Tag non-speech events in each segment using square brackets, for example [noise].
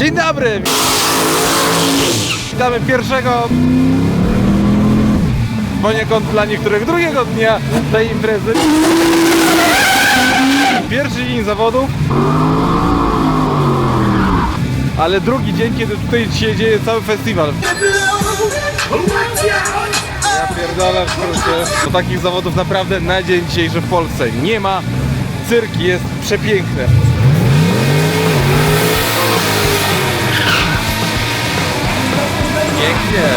Dzień dobry! Witamy pierwszego poniekąd dla niektórych drugiego dnia tej imprezy. Pierwszy dzień zawodów, ale drugi dzień, kiedy tutaj się dzieje cały festiwal. Ja pierdolę w. Bo takich zawodów naprawdę na dzień dzisiejszy w Polsce nie ma. Cyrk jest przepiękny. Pięknie.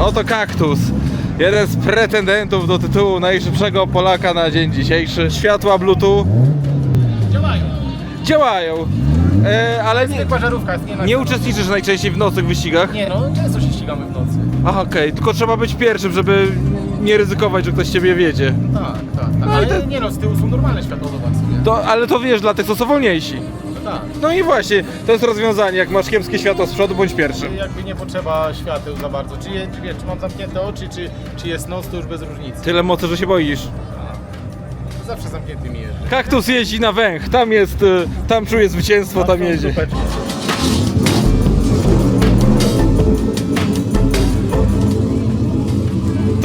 Oto kaktus. Jeden z pretendentów do tytułu najszybszego Polaka na dzień dzisiejszy. Światła Bluetooth Działają. działają, e, ale nie, Zwykła żarówka nie nie uczestniczysz najczęściej w nocnych wyścigach. Nie no, często się ścigamy w nocy. Aha, okej, tylko trzeba być pierwszym, żeby nie ryzykować, że ktoś ciebie wiedzie. Tak. No i Ale to- nie no, z tyłu są normalne światło, zobacz sobie. To, ale to wiesz, dla tych, co są wolniejsi. No tak. No i właśnie, to jest rozwiązanie, jak masz kiepskie światło z przodu, bądź pierwszy. Jakby nie potrzeba świateł za bardzo. Czy, je, czy, wiesz, czy mam zamknięte oczy, czy, czy jest noc, to już bez różnicy. Tyle mocy, że się boisz. Zawsze zamkniętymi jeżdżę. Kaktus jeździ na węch, tam jest, y, tam czuje zwycięstwo, tam Są jedzie.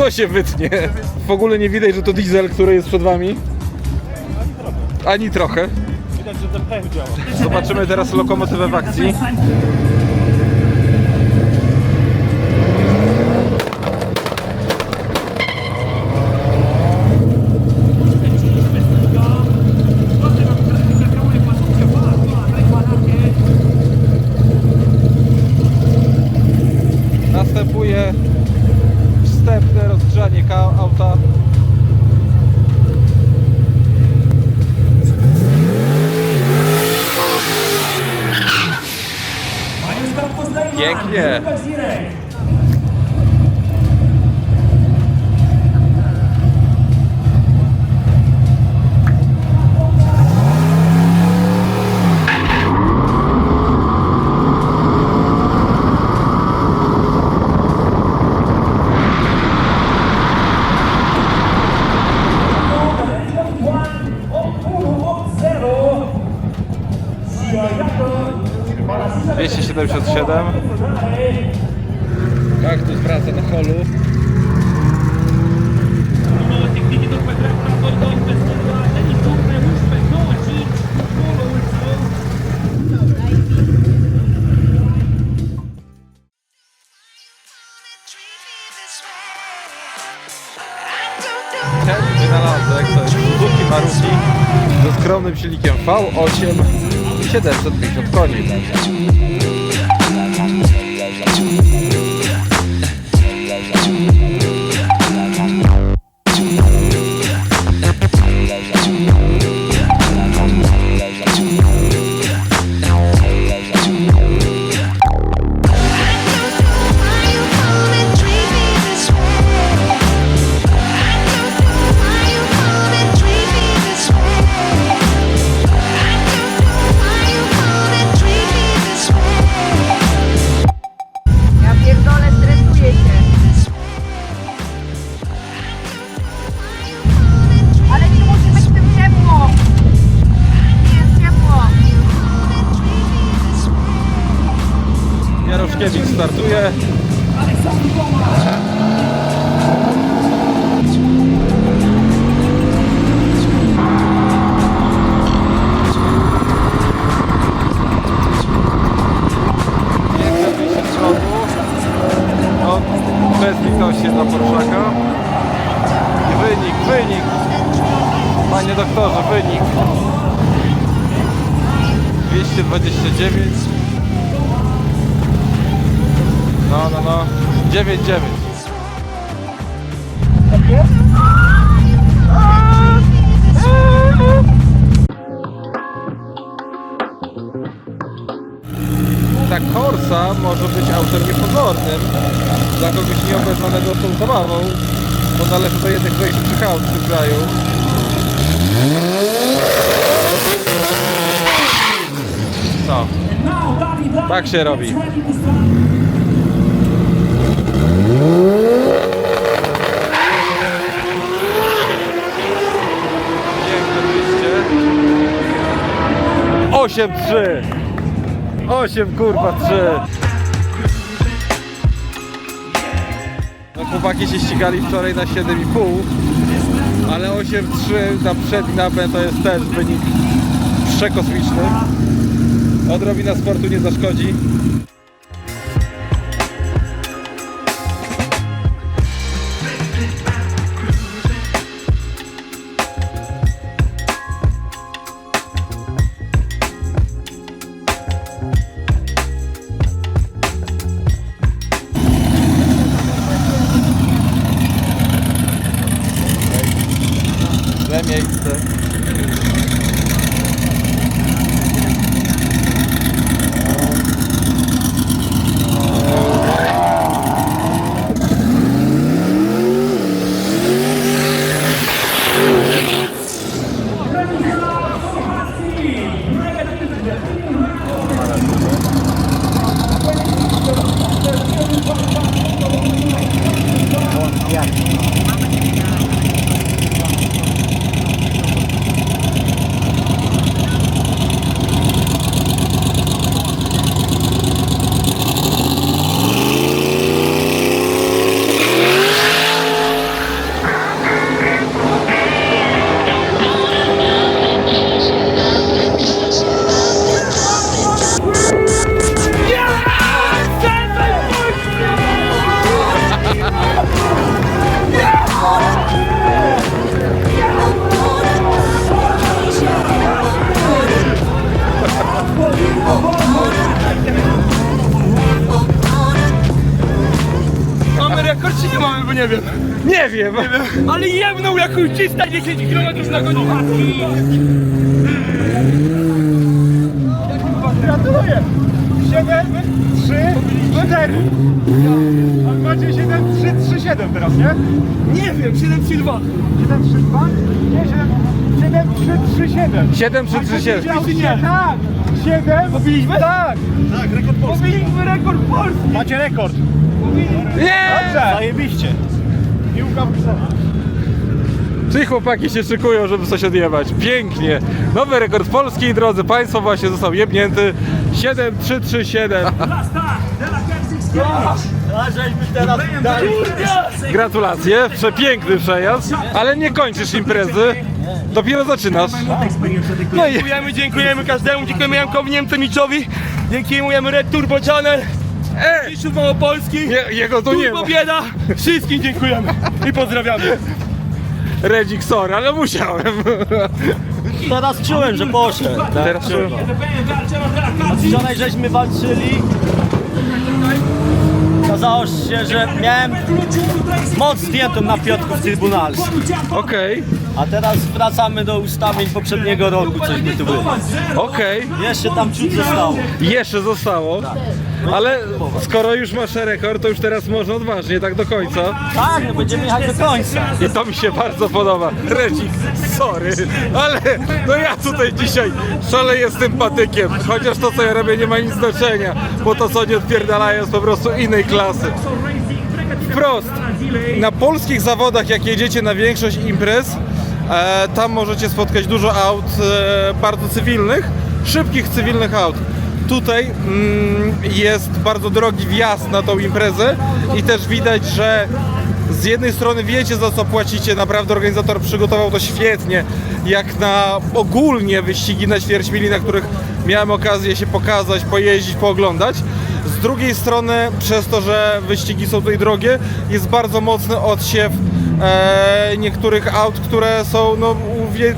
To się wytnie. W ogóle nie widać, że to diesel, który jest przed wami. Ani trochę. Widać, że ten pech działa. Zobaczymy teraz lokomotywę w akcji. Pięknie. Dwieście siedemdziesiąt siedem. Kaktus wraca na holu. Ten wynalazek to jest Suzuki Maruti ze skromnym silnikiem V8 i 750 koni. Doktorze, wynik. 229. No, no, no. 9-9. Ta Corsa może być autem niepozornym dla kogoś nieobeznanego z tą zabawą, bo należy do jednych najszybszych aut w tym kraju. co? Tak się robi. Osiem trzy! Osiem kurwa trzy! No chłopaki się ścigali wczoraj na 7,5 ale 8,3 na przed i na B to jest też wynik przekosmiczny. Odrobina sportu nie zaszkodzi. Miejsce. 310 km na godzinę. Gratuluję! 7, 3, 4. Ale macie 7, 3, 3, 7 teraz, nie? Nie wiem, 7 Silva. 7, 3, 2? Nie, 7, 7, 3, 3, 7. 7 3 3 7. Tak! 7. Pobiliśmy? Tak! Tak, rekord polski. Pobiliśmy rekord Polski. Macie rekord. Nie! Dobrze. Zajebiście. Piłka w grze. Czyli chłopaki się szykują, żeby coś odjebać. Pięknie. Nowy rekord Polski, drodzy Państwo, właśnie został jebnięty. 7 3 3 7. Gratulacje, przepiękny przejazd, ale nie kończysz imprezy. Dopiero zaczynasz. No i Dziękujemy, dziękujemy każdemu, dziękujemy Jankowi Niemcewiczowi, dziękujemy Red Turbo Channel, e, Krzysztof Małopolski, je, jego tu nie ma. Turbo Bieda, wszystkim dziękujemy i pozdrawiamy. Redzik, sorry, ale musiałem. Teraz czułem, że poszedł. Tak, Teraz czułem. Wczoraj żeśmy walczyli. Okazało się, że miałem moc zdjętą na Piotrków Trybunalski. Okej, A teraz wracamy do ustawień poprzedniego roku, coś by tu było. okej. Jeszcze tam ciut zostało. Jeszcze zostało. Ale skoro już masz rekord, to już teraz można odważnie, tak do końca. Tak, będziemy jechać do końca. I to mi się bardzo podoba. Redzik, sorry, ale no ja tutaj dzisiaj szaleję z tym patykiem. Chociaż to, co ja robię, nie ma nic znaczenia, bo to, co oni odpierdalają, jest po prostu innej klasy. Wprost, na polskich zawodach, jak jedziecie na większość imprez, e, tam możecie spotkać dużo aut e, bardzo cywilnych, szybkich cywilnych aut. Tutaj mm, jest bardzo drogi wjazd na tą imprezę i też widać, że z jednej strony wiecie za co płacicie, naprawdę organizator przygotował to świetnie, jak na ogólnie wyścigi na ćwierćmili, na których miałem okazję się pokazać, pojeździć, pooglądać. Z drugiej strony, przez to, że wyścigi są tutaj drogie, jest bardzo mocny odsiew e, niektórych aut, które są, no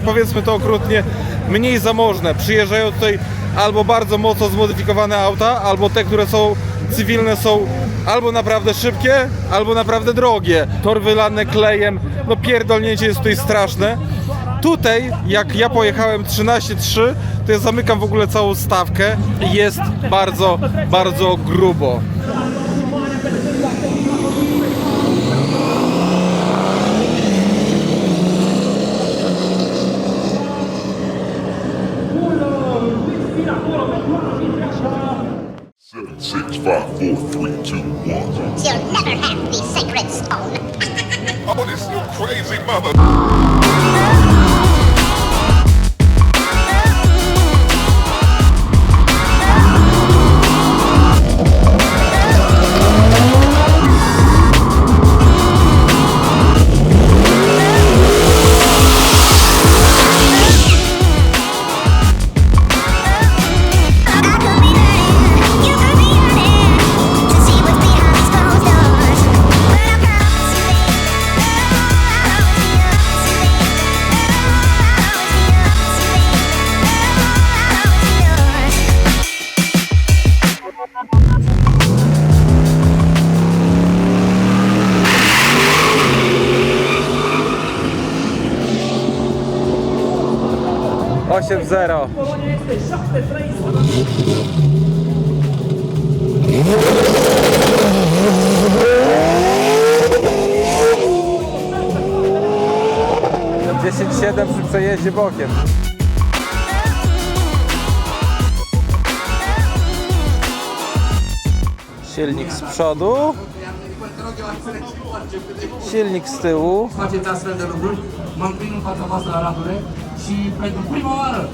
powiedzmy to okrutnie, mniej zamożne. Przyjeżdżają tutaj albo bardzo mocno zmodyfikowane auta, albo te, które są cywilne są albo naprawdę szybkie, albo naprawdę drogie. Tor wylane klejem, no pierdolnięcie jest tutaj straszne. Tutaj, jak ja pojechałem 13.3, to ja zamykam w ogóle całą stawkę jest bardzo, bardzo grubo. Four, three, two, one. You'll never have the sacred stone. [laughs] Oh, this you crazy mother. 8-0. Dziesięć siedem przy przejeździe bokiem. Silnik z przodu. Silnik z tyłu. voastră, Pentru prima oară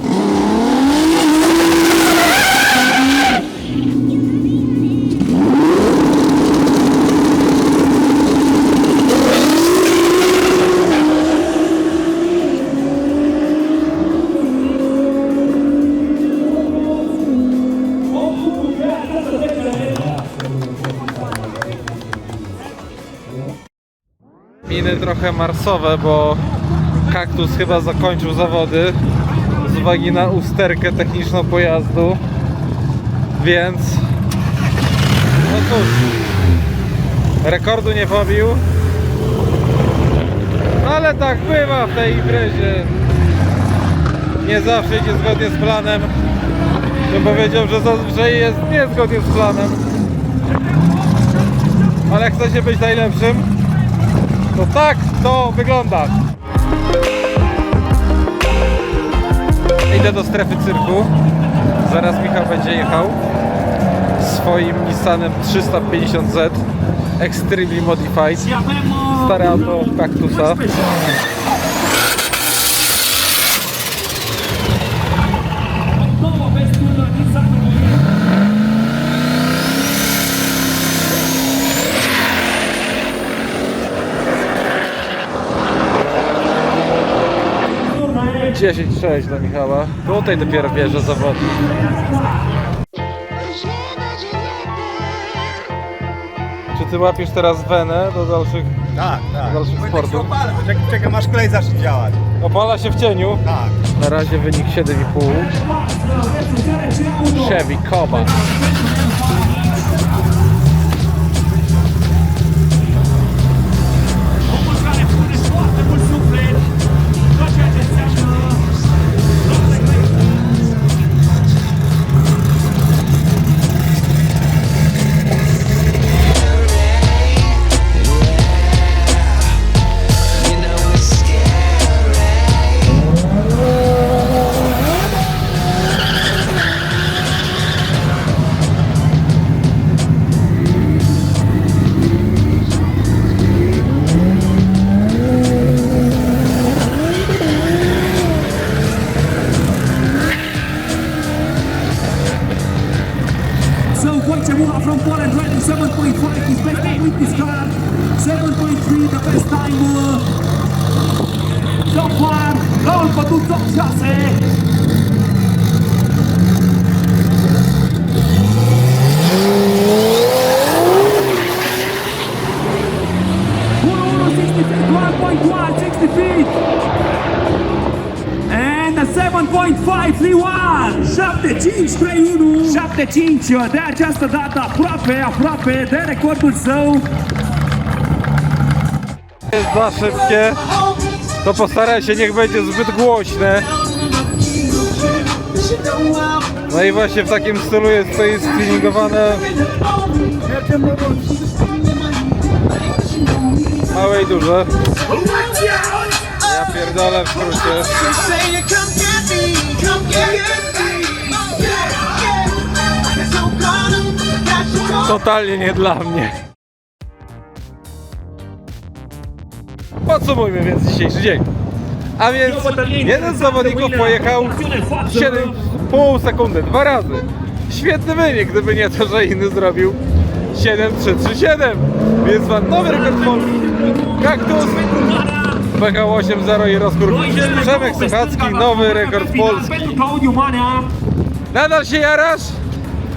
Miny trochę marsowe, bo kaktus chyba zakończył zawody z uwagi na usterkę techniczną pojazdu. Więc no cóż, rekordu nie pobił. Ale tak bywa w tej imprezie. Nie zawsze idzie zgodnie z planem. Bym powiedział, że zazwyczaj jest niezgodnie z planem. Ale chce się być najlepszym. No tak to wygląda. Idę do strefy cyrku. Zaraz Michał będzie jechał swoim Nissanem 350Z Extremely Modified. Stare auto kaktusa. Dziesięć sześć dla Michała. Tutaj dopiero bierze zawody. Czy ty łapiesz teraz wenę do dalszych, Tak, tak. dalszych sportów? Czekaj, czekaj, masz klej zacznie działać. Opala się w cieniu. Tak. Na razie wynik 7,5. Chevy Koba. 7.5 3 1 75 de această dată aproape, aproape de recordul său. Jest za szybkie, to postaraj się, niech będzie zbyt głośne. No i właśnie w takim stylu jest to jest streamingowane małe i duże. Ja pierdolę w skrócie. Totalnie nie dla mnie. Podsumujmy więc dzisiejszy dzień. A więc jeden z zawodników pojechał 7,5 sekundy, dwa razy. Świetny wynik, gdyby nie to, że inny zrobił 7,337. Więc ma nowy rekord Polski. Kaktus PH 8.0 i rozkór Przemek Suchacki, nowy rekord Polski. Pentru Claudiu Manea Nadal się jarasz?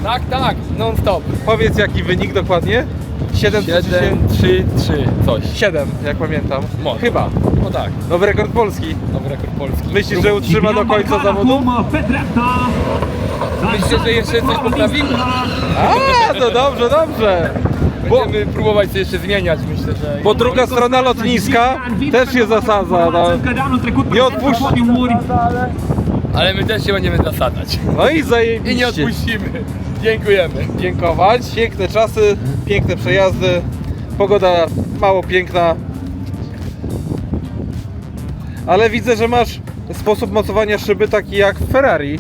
Tak, tak, non stop. Powiedz jaki wynik dokładnie? 7, 7, 3, 3, coś. 7, jak pamiętam. Może. Chyba. No tak, Nowy rekord Polski. nowy rekord Polski. Myślisz, że utrzyma do końca zawodu? Myślę, że jeszcze coś poprawimy. A, to dobrze, dobrze. Bo, Będziemy próbować się jeszcze zmieniać, myślę, że... bo druga strona lotniska też się zasadza. No. Nie odpuszcză. Ale my też się będziemy zasadzać. No i I nie zajebiście. odpuścimy. Dziękujemy. Dziękować. Piękne czasy, piękne przejazdy. Pogoda mało piękna. Ale widzę, że masz sposób mocowania szyby taki jak w Ferrari.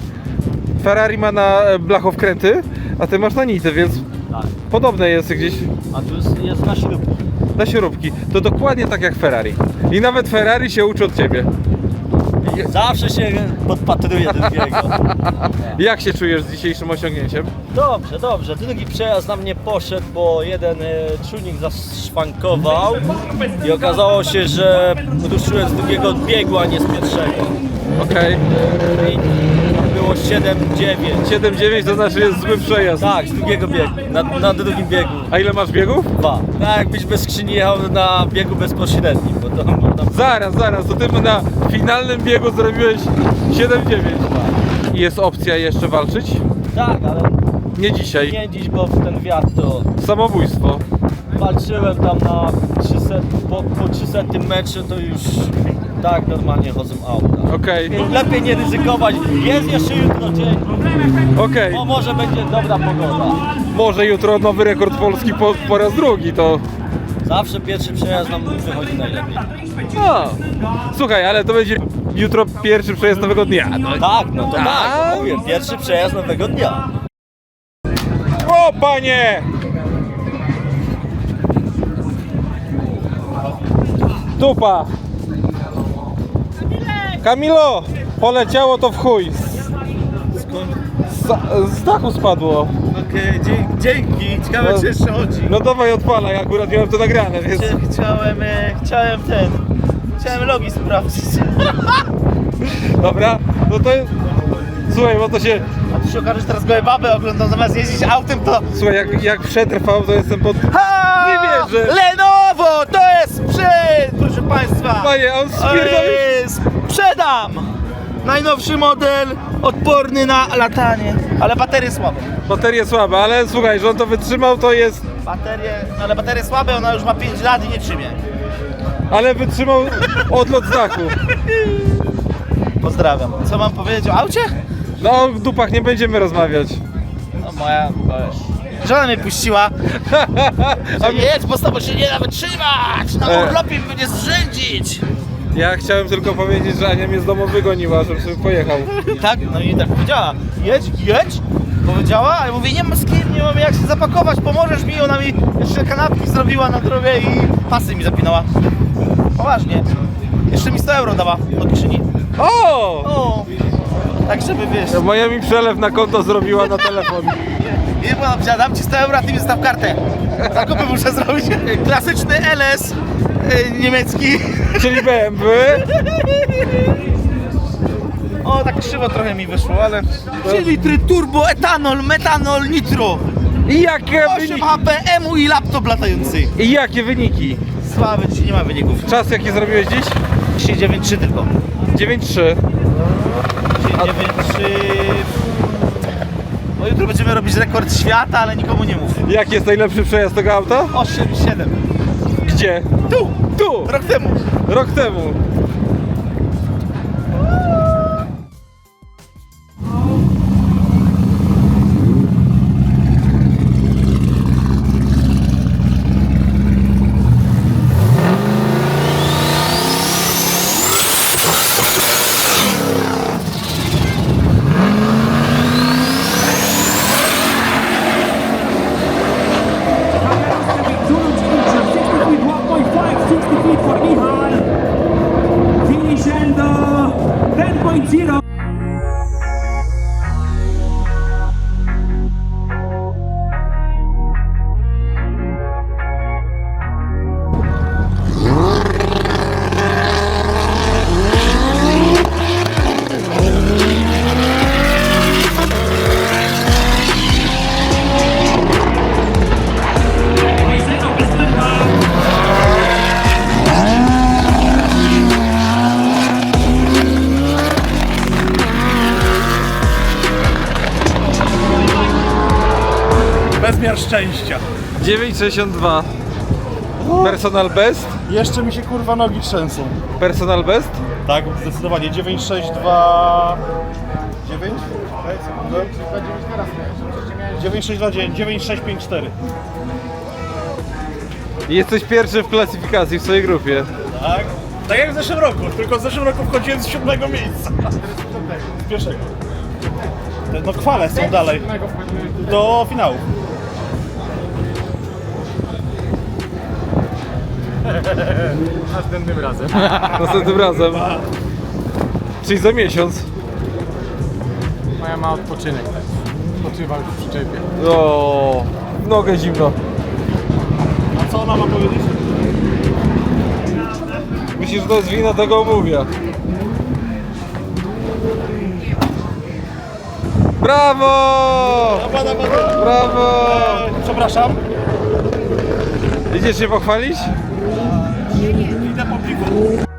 Ferrari ma na e, blachowkręty, a ty masz na nity, więc Tak. podobne jest gdzieś A tu jest, jest na śrubku. na śrubki. To dokładnie tak jak Ferrari. I nawet Ferrari się uczy od ciebie. Zawsze się podpatruje drugiego. [laughs] Jak się czujesz z dzisiejszym osiągnięciem? Dobrze, dobrze. Drugi przejazd na mnie poszedł, bo jeden e, czujnik zaszwankował i okazało się, że ruszyłem z drugiego biegu, a nie z pierwszego. Okej. I było 7-9. 7-9 to znaczy jest zły przejazd. Tak, z drugiego biegu, na, na drugim biegu. A ile masz biegów? Dwa. Tak jakbyś bez skrzyni jechał na biegu bezpośrednim, bo to można... Zaraz, zaraz, to ty na finalnym biegu zrobiłeś 7-9. I jest opcja jeszcze walczyć? Tak, ale Nie dzisiaj. nie dziś, bo w ten wiatr to Samobójstwo. walczyłem tam na 300, po, po 300 meczu to już tak normalnie chodzą auta. Okej, Lepiej nie ryzykować. Jest jeszcze jutro dzień, okej. bo może będzie dobra pogoda. Może jutro nowy rekord Polski po, po raz drugi, to... Zawsze pierwszy przejazd nam wychodzi najlepiej. A. Słuchaj, ale to będzie jutro pierwszy przejazd nowego dnia. No. Tak, no to tak, Tak? mówię, pierwszy przejazd nowego dnia. O panie! Dupa! Kamilo! Poleciało to w chuj. Z, z dachu spadło. Okej, dzięki. Ciekawe No. czy jeszcze chodzi. No dawaj odpalaj, akurat miałem to nagrane, więc... Chciałem, e, chciałem ten, chciałem logi sprawdzić. [laughs] Dobra, no to... Słuchaj, bo to się... A tu się okaże, że teraz gołe baby oglądam, zamiast jeździć autem to... Słuchaj, jak, jak przetrwał, to jestem pod... Ha! Nie wierzę. Lenovo, to jest sprzęt, proszę Państwa. Panie, on spierdolił... Ej, Sprzedam! Najnowszy model, odporny na latanie, ale baterie słabe. Baterie słabe, ale słuchaj, że on to wytrzymał, to jest... Baterie, no ale baterie słabe, ona już ma 5 lat i nie trzymie. Ale wytrzymał odlot z dachu. Pozdrawiam. Co mam powiedzieć o aucie? No, o dupach nie będziemy rozmawiać. No moja, wiesz. Żona mnie puściła, [laughs] że jedź, bo z tobą się nie da wytrzymać! Na E. urlopie będzie zrzędzić! Ja chciałem tylko powiedzieć, że Ania mnie z domu wygoniła, żebym sobie pojechał. Tak, no i tak powiedziała, jedź, jedź, powiedziała, a ja mówię, nie mam z kim, nie mam jak się zapakować, pomożesz mi, ona mi jeszcze kanapki zrobiła na drogę i pasy mi zapinała. Poważnie. Jeszcze mi 100 euro dała do kieszeni. O! O, tak żeby wiesz, Moja mi przelew na konto zrobiła na telefon. nie bo dam ci 100 euro, a ty mi zostaw kartę. Zakupy muszę zrobić. Klasyczny LS niemiecki. Czyli BMW. O, tak krzywo trochę mi wyszło, ale... 3 litry turbo, etanol, metanol, nitro. I jakie 8 wyniki? HP, EMU i laptop latający. I jakie wyniki? Słaby, dzisiaj nie ma wyników. Czas jaki zrobiłeś dziś? 393 tylko. 9-3. 393... No jutro będziemy robić rekord świata, ale nikomu nie mów. Jaki jest najlepszy przejazd tego auta? 8,7. Gdzie? Tu! Tu! Rok temu. Rok temu. 9,62. Personal best? Jeszcze mi się kurwa nogi trzęsą. Personal best? Tak, zdecydowanie 962 9? 9629 9654. Jesteś pierwszy w klasyfikacji w swojej grupie. Tak? Tak jak w zeszłym roku, tylko w zeszłym roku wchodziłem z siódmego miejsca. Z pierwszego. No kwale są dalej. Do finału. [laughs] Następnym razem. Czyli za miesiąc. Moja ma odpoczynek. Odpoczywa już w przyczepie. O, w nogę zimno. A co ona ma powiedzieć? Myślisz, że to jest wina tego omówia? Brawo! Brawo! Przepraszam. Idziesz się pochwalić? Thank you.